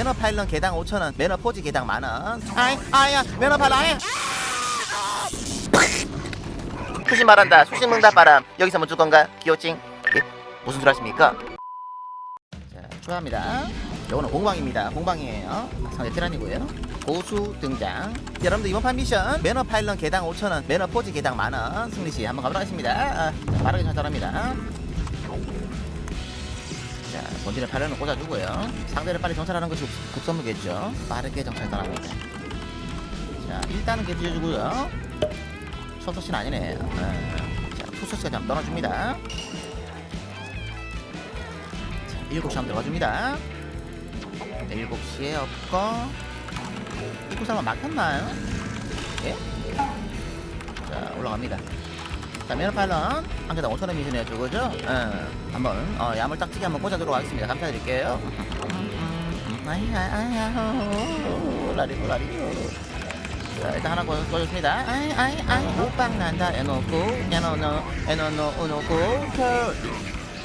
매너 파일런 개당 5천원 매너 포지 개당 만원. 아이 아야 매너 팔라이. 수신 말한다 수신 응답 바람. 여기서 멈출 건가? 기호칭 예? 무슨 소리 하십니까? 자 추가합니다. 요거는 공방입니다. 공방이에요. 상대 테란이고요. 고수 등장. 여러분들 이번 판 미션 매너 파일런 개당 5천원 매너 포지 개당 만원. 승리시 한번 가보도록 하겠습니다. 아, 자, 빠르게 전달합니다 자 본진의 파일런을 꽂아주고요. 상대를 빨리 정찰하는 것이 급- 급선무겠죠. 빠르게 정찰 떠납니다. 자 일단은 개지해주고요. 초소신 아니네. 아, 자 투소시까지 한번 떠나줍니다. 자 7시 한번 들어가줍니다. 네, 7시에 없고. 입구 상황 막혔나요? 예? 자 올라갑니다 자 매너 파일런 한 개당 5천원 미션이었죠 그죠? 예 한번 어, 야물딱지게 한번 꽂아도록 하겠습니다 감사드릴게요 아이야 라리고 라리고 자 일단 하나 꽂- 꽂았습니다 아이 아이 아이 호빵 난다 에노고 에노노 에노노 오노고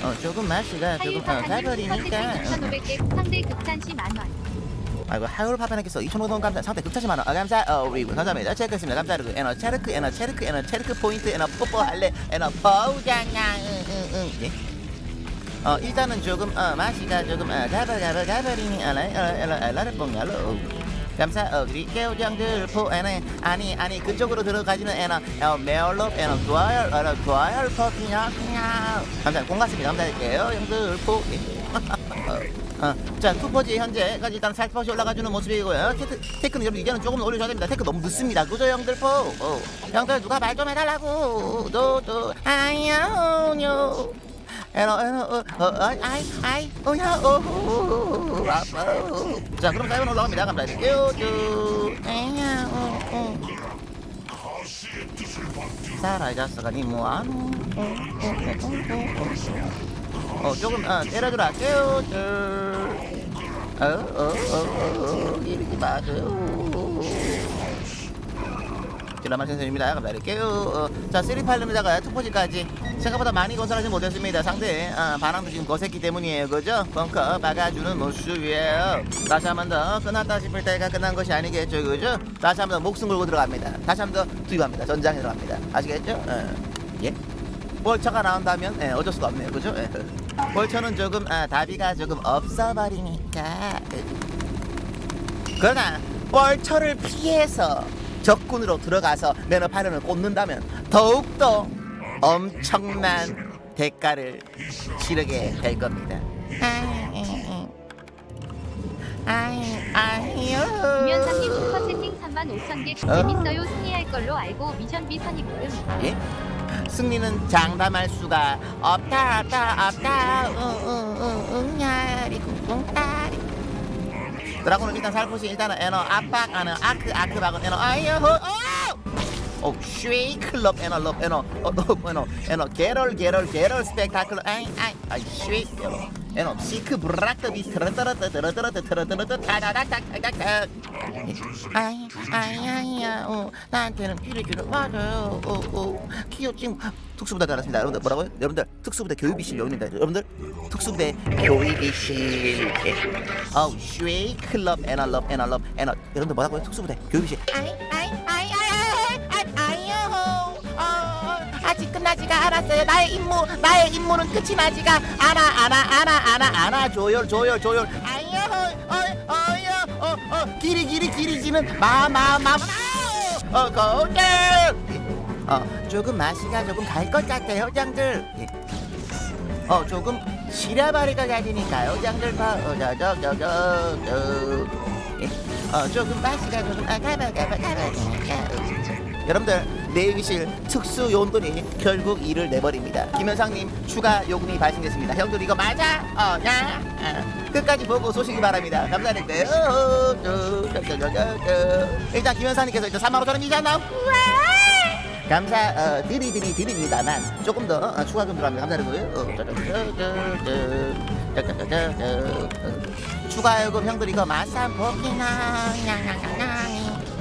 어 조금 맛이가 조금 어 어. 2,500개 상대 급탄시 만원 아이고 하울 파파님께서 2,500원 감사 상태 극차시 만원. 아 감사. 어 우리 감사합니다. 체크했습니다. 감사드리고 에너 체르크 에너 체르크 에너 체르크 포인트 에너 뽀뽀 할래 에너 포우장냥 응응응. 예? 어 일단은 조금 어 맛이가 조금 어 가버 가버 가버리니 알라 알라 알라를 뽕야로 감사. 어 우리 깨우장들 포 에너 아니 아니 그쪽으로 들어가지는 에너 어 메얼롭 에너 좋아요 에너 좋아요 포키냐 감사. 공갔습니다. 감사드릴게요 형들. 포. 예. 어, 자 투퍼지 현재까지 일단 살포시 올라가주는 모습이고요. 테크, 테크는 여러분 이제는 조금 올려줘야 됩니다. 테크 너무 늦습니다. 그죠 형들 포 어. 형들 누가 말 좀 해달라고. 또또 아야오뇨. 에너 에너 어, 어, 아이 아이 오야 오 아빠 자 그럼 사이번 올라갑니다. 감사드릴게요 쭉 에야 오오. 사라 이 자식아 니 뭐하노 어, 조금 어, 때려주라 깨워 어어어어 이렇게 맞아요. 드라마 선생님입니다. 감사드릴게요. 어, 자 쓰리파일름에다가 투포지까지. 생각보다 많이 건설하지 못했습니다. 상대 어, 반항도 지금 거셌기 때문이에요. 그죠? 벙커 막아주는 모습이에요. 다시 한 번 더 끝났다 싶을 때가 끝난 것이 아니겠죠. 그죠? 다시 한 번 더 목숨 걸고 들어갑니다. 다시 한 번 더 투입합니다. 전장에 들어갑니다. 아시겠죠? 어. 예 벌처가 나온다면 예, 어쩔 수가 없네요. 그죠? 예. 벌처는 조금 아, 다비가 조금 없어버리니까. 그러나 벌처를 피해서 적군으로 들어가서 파련을 꽂는다면 더욱더 엄청난 대가를 치르게 될 겁니다. 아이 아이요 김현상님 슈퍼 채팅 3만 5천 개 어? 재밌어요. 승리할 걸로 알고 미션 비 선입금 예? 승리는 장담할 수가 없다 없다 없다. 응응응응 야리 쿵쿵따리. 드라곤은 일단 살포시 일단은 에너 압박 하는 아크 아크 박은 에너. 아이어 어! 오 쉐이 클럽 에너 럽 에너. 어, 어, 에너. 에너. 게럴 게럴 게럴 스펙타클. 아이 아이 아이 쉐이 에너. 에너. 시크 브라크 비 트르트르트 트르트르트 트르트르트 타다닥닥닥닥 아이 아이 아이야 어 나한테는 필요 필요 맞아요 어어 키오칭 특수부대 달았습니다. 여러분들 뭐라고요? 여러분들 특수부대 교육이실 여러분들 여러분들 특수부대 교육이실. 어우 쉐이 클럽 에너 럽 에너 럽 에너. 여러분들 뭐라고요? 특수부대 교육이실. 아이 아이 아이 끝나지가 않았어요. 나의 임무 나의 임무는 끝이 나지가 않아 않아 않아 않아 않아. 조열 조열 조열. 아이요. 어 어요. 어어. 길이 길이 길이 지는 마마마 어 거들 어 조금 맛이가 조금 갈 것 같아요 장들. 예. 어 조금 시라바리가 가지니까요 장들. 봐어저저저저저. 예. 어 조금 맛이가 조금 아 가봐 가봐 가봐 여러분들 내기실 특수 요원군이 결국 일을 내버립니다. 김현상님 추가 요금이 발생됐습니다. 형들 이거 맞아? 어냐? 끝까지 보고 소식이 바랍니다. 감사드립니다. 일단 김현상님께서 일단 3만 5천 원이잖아. 감사 어, 드리드리 드립니다만 조금 더 어, 추가금 들어가면 감사드리고요. 어, 추가 요금 형들 이거 만삼 포기나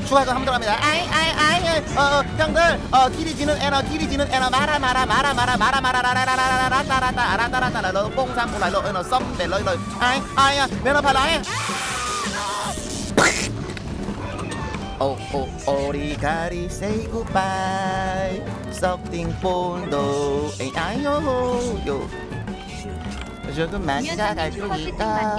추가가 함들합니다. 아이 아이 아이 아이. 어, 어 형들 어 길이 지는 에너 길이 지는 에너. 마라 마라 마라 마라 마라 마라 라라라라라라라라라라라 아라라라라 너 뽕삼 몰라. 너 에너 썸데 너너. 아이 아이야 내너 팔라 아이. 오오 오리가리 어, 어, say goodbye. Something for no. 아이요 요. 조금 마시다 갈 수 있다.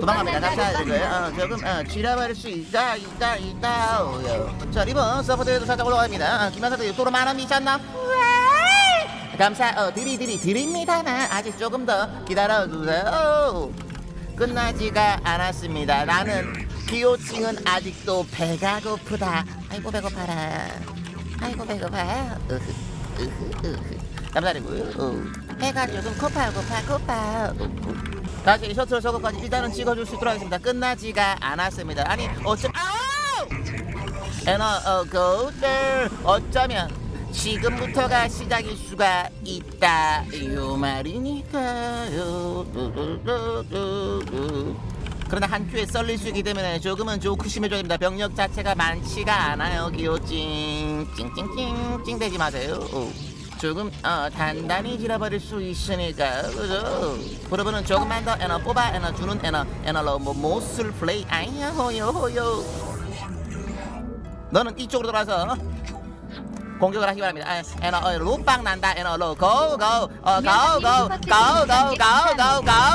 도망갑니다. 감사드리고요 도망갑니다. 어, 조금 어, 지나버릴 수 있다 있다 있다. 오요. 자 리본 서포트에도 살짝 올라갑니다. 어, 김현사도 또로 만원 미쳤나? 후아이! 감사 어, 드리 드리 드립니다만 아직 조금 더 기다려주세요. 끝나지가 않았습니다. 나는 기호칭은 아직도 배가 고프다. 아이고 배고파라. 아이고 배고파. 으흐 으흐 으흐 감사드리고요 어. 배가 조금 고파 고파 고파 으흐. 다시 셔틀 저거까지 일단은 찍어줄 수 있도록 하겠습니다. 끝나지가 않았습니다. 아니 어쩜 아우! 에너 어 고들 어쩌면 지금부터가 시작일 수가 있다 요 말이니까요. 그러나 한 큐에 썰릴 수 있기 때문에 조금은 조심해줘야 됩니다. 병력 자체가 많지가 않아요. 기호 찡 찡찡찡 찡대지 마세요. 어. 조금 어, 단단히 질러버릴 수 있으니까 그죠? 여러분은 조금만 더 에너 뽑아 에너 주는 에너 에너로 뭐 모술 플레이 아이야 호요 호요 너는 이쪽으로 돌아서 공격을 하기 바랍니다. 아, 에너 어, 룩방 난다 에너로 고고 어고고고고고고고고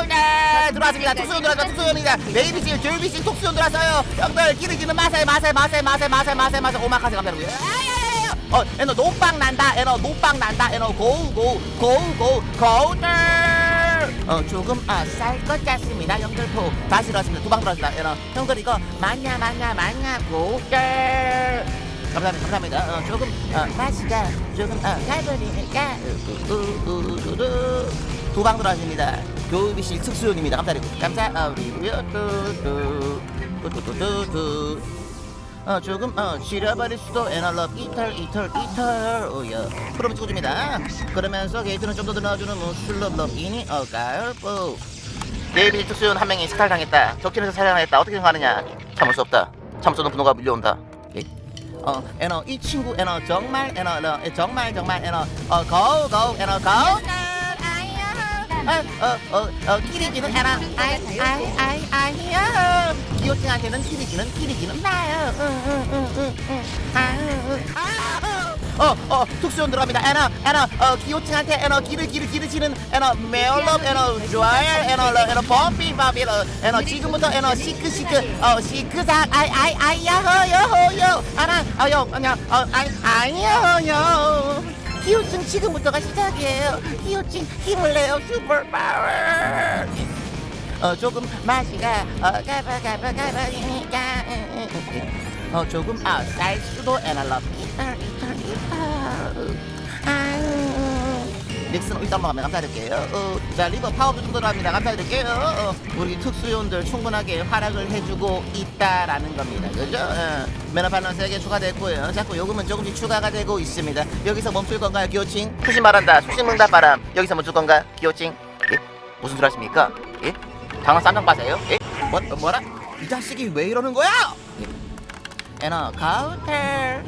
네 들어왔습니다. 특수연 들어왔다 특수연입니다. 네이비실 줄비실 특수연 들어왔어요. 형들 기르기는 마세 마세 마세 마세 마세 마세 마세 오마카세 감사합니다. 어 에너 노빵 난다 에너 노빵 난다 에너 고고 고고 고들 어 조금 아쌀 것 같습니다. 형들포. 다시 들어왔습니다. 두방 들어왔습니다. 에너 형들 이거 맞냐 맞냐 맞냐 고들 감사합니다 감사합니다. 어 조금 어 맛이가 조금 어 갈버리니까? 두방 들어왔습니다. 교비실 특수용입니다. 감사드리고 감사드리고요 뚜뚜 뚜뚜뚜뚜 어 조금 어 지려버릴 수도 에너럽 이털 이털 이털 오야 프로브 찍어줍니다. 그러면서 게이트는 좀 더 늘어주는 무슬럽럽 이니 어갈뽀 데이비드 특수연 한 명이 스탈 당했다. 적진에서 살해당했다. 어떻게 생각하느냐? 참을 수 없다. 참을 수 없는 분노가 밀려온다. 예. 어 에너 이 친구 에너 정말 에너 너, 에, 정말 정말 에너. 어 고우 고우 에너 고우. 어어어어 키리지는 에너. 아이 아이 아이 아이야. 기호증한테는 키리지는 키리지는 나요. 어 어 특수연 들어갑니다. 에너 에너 어 기호증한테 에너 기르 기르 기르지는 에너 메올럽 에너 좋아요 에너 러 에너 범비 바비 러 에너 지금부터 에너 시크 시크 어 시크삭 아이 아이 아이야 허요 허요. 아나 아요 그냥 어 아이 아이야 허요. 기호증 지금부터가 시작이에요. 기호증 힘을 내요. 슈퍼 파워 어 조금 맛이가 어 가봐니까. 어 조금 수도 이탈 이탈 이탈 아유. 닉슨 일단 먹으면 감사드릴게요. 어, 자 리버 파워도 좀 들어갑니다. 감사드릴게요. 어, 우리 특수요원들 충분하게 활약을 해주고 있다라는 겁니다. 그죠? 어, 매너 반란 3개 추가됐고요. 자꾸 요금은 조금씩 추가가 되고 있습니다. 여기서 멈출 건가요 기호칭? 수신 말한다. 수신 응답 바람. 여기서 멈출 건가 기호칭? 예? 무슨 소리 하십니까? 예? 장난 쌈장 빠세요. 예? 뭐, 뭐라? 이 자식이 왜 이러는 거야? 예? 에너 가우텔.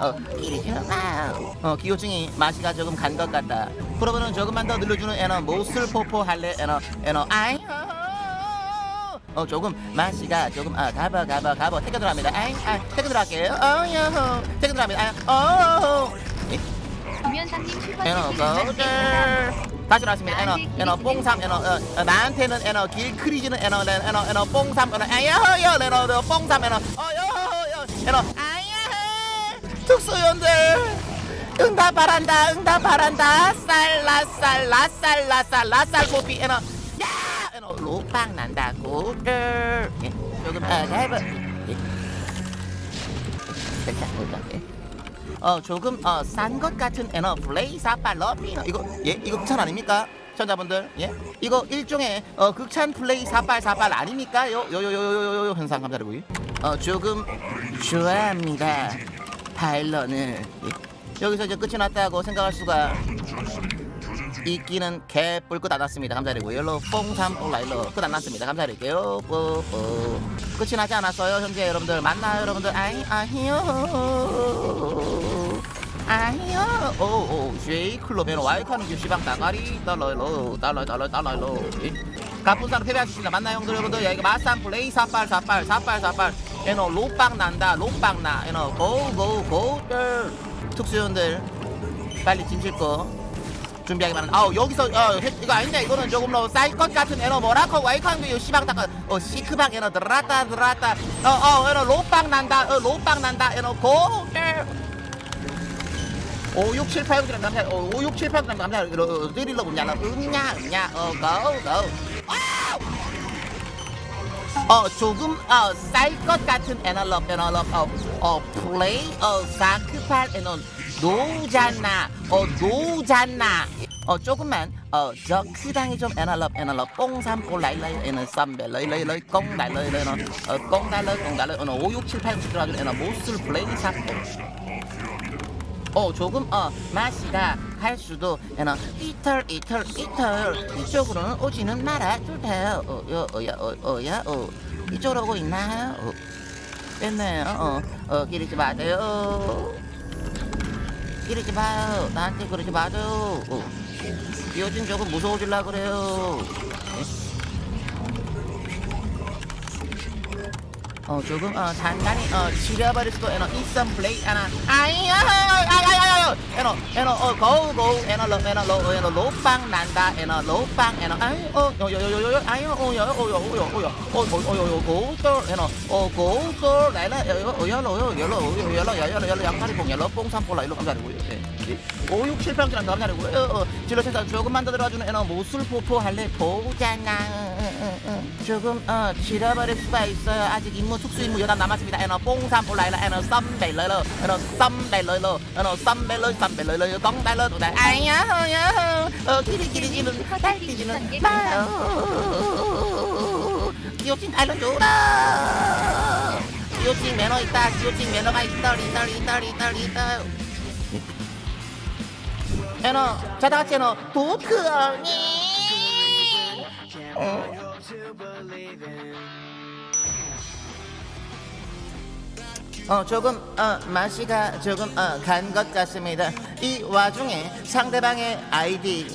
어 좋아요 어 기호증이 맛이가 조금 간 것 같다. 프로브는 조금만 더 늘려주는 에너 모슬 포포 할래 에너. 에너 아이 어 조금 맛이가 조금 아 가봐 가봐 가봐. 태그 들어갑니다. 아이 아 태그 들어갈게요. 어여 태그 들어갑니다. 아, 어 에너 거들 감사합니다. 다시 나왔습니다. 에너 에너 뽕삼 에너 어, 어, 나한테는 에너 길 크리즈는 에너 에너 에너 뽕삼 에너 아야허여 에너 에너 뽕삼 에너 어여허여 에너 아야 특수연들 응답 바란다 응답 바란다. 쌀라 쌀 라 쌀 라 쌀 라 쌀 고피 에너 야! 에너 로빵 난다 고들 예, 조금 아 가이브 예. 됐다 됐다. 예. 어 조금 어 싼 것 같은 에너 블레이사 팔러피. 이거 예 이거 극찬 아닙니까? 시청자분들 예? 이거 일종의 어 극찬 플레이 사빨 사빨 아닙니까? 요 요 요 요 요 요 현상 감사드리고요 어 조금 좋아합니다. 파일런을. 예. 여기서 이제 끝이 났다고 생각할 수가 있기는 개뿔 끝안 났습니다 감사드리고 열로 뽕삼 뽕 라일로 끝안 났습니다 감사드릴게요 뽀뽀 끝이 나지 않았어요 현재 여러분들 만나요 여러분들 아이 아히요 아히요 오오 쉐이 클럽에는 와이카는 규시방 다가리 달러일로 달러 달러 달러일로 가뿐사로 패배하셨습니다 만나요 형들 여러분들 야 이거 마산 플레이 사빨 사빨 사빨 사빨 에너 로빵 난다 로빵 나 에너 고고고 특수요원들 빨리 짐 싣고 준비하기 바랍니다 아우 여기서 어 해- 이거 아닌데 이거는 조금 더쌀것 같은 에너 뭐라고? 와이칸 그 시방 다가 어 시크방 에너 들었다 들었다 어어 에너 로빵 난다. 어 로빵 난다. 에너 고. 5, 6, 7, 8, 9, 10, 남자, 어, 5, 6, 7, 8, 9, 10, 남자, 이러, 드릴러 분야, 음냐, 음냐, 어, 고, 고. 어, 조금, 어, 쌀것 같은 애널럽, 애널럽, 어, 어, 플레이, 어, 사크팔, 애널, 노잖나, 어, 노잖나. 어, 조금만, 어, 저 크당이 좀 애널럽, 애널럽, 뽕삼, 라이라이, 애널, 쌈벨, 라이라이, 꽁, 라이라이, 애널, 어, 꽁, 달러, 꽁, 달러, 어, 5, 6, 7, 8, 9, 10 들어가지고, 애널, 모술, 플레이, 사고. 어 조금 어 마시다 할 수도 에너 이털 이털 이털 이쪽으로는 오지는 말아주세요 어여 어야 어 어야 어 이쪽으로 오고 있나요 어 됐네요 어 어 기르지 마세요 기르지 마요 나한테 그러지 어. 요즘 조금 무서워질라 그래요 어 조금 어 단단히 어 지려버릴 수도 에너 이썸 플레이 하나 아이야 아야야야 에너 에너 어 고고 에너 로 에너 로 에너 로빵 난다 에너 로빵 에너 아이 어 요요요요요 아이 어요요요요요요요요요 고솔 에너 어 요요요요 삼포 라이로 감사리고요 오 6, 7, 8 지난 어 질러 생산 조금만 더 들어가주는 에너 모술 포포 할래? 보잖아. 조금 어 지려버릴 수가 있어요. 아직 임무 특수 임무 여단 남았습니다. 에너 뽕삼 올라이라. 에너 썸벨러러. 에너 썸벨러러. 에너 썸벨러 썸벨러러. 꽁달러 도달 아야 허야 어. 기리기리지는 달리지는. 마요. 기호칭 알려줘라 기호칭 매너 있다. 기호칭 매너가 있다. 있다 있다 있다 있다 언니 어. 어 조금 어 맛이가 조금 어 간 것 같습니다. 이 와중에 상대방의 아이디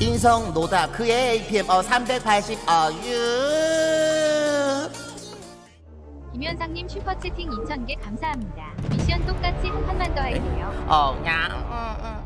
인성 노다 그의 APM 어 380 어유 김현상님 슈퍼채팅 2,000개 감사합니다. 미션 똑같이 한 판만 더 할게요. 어냥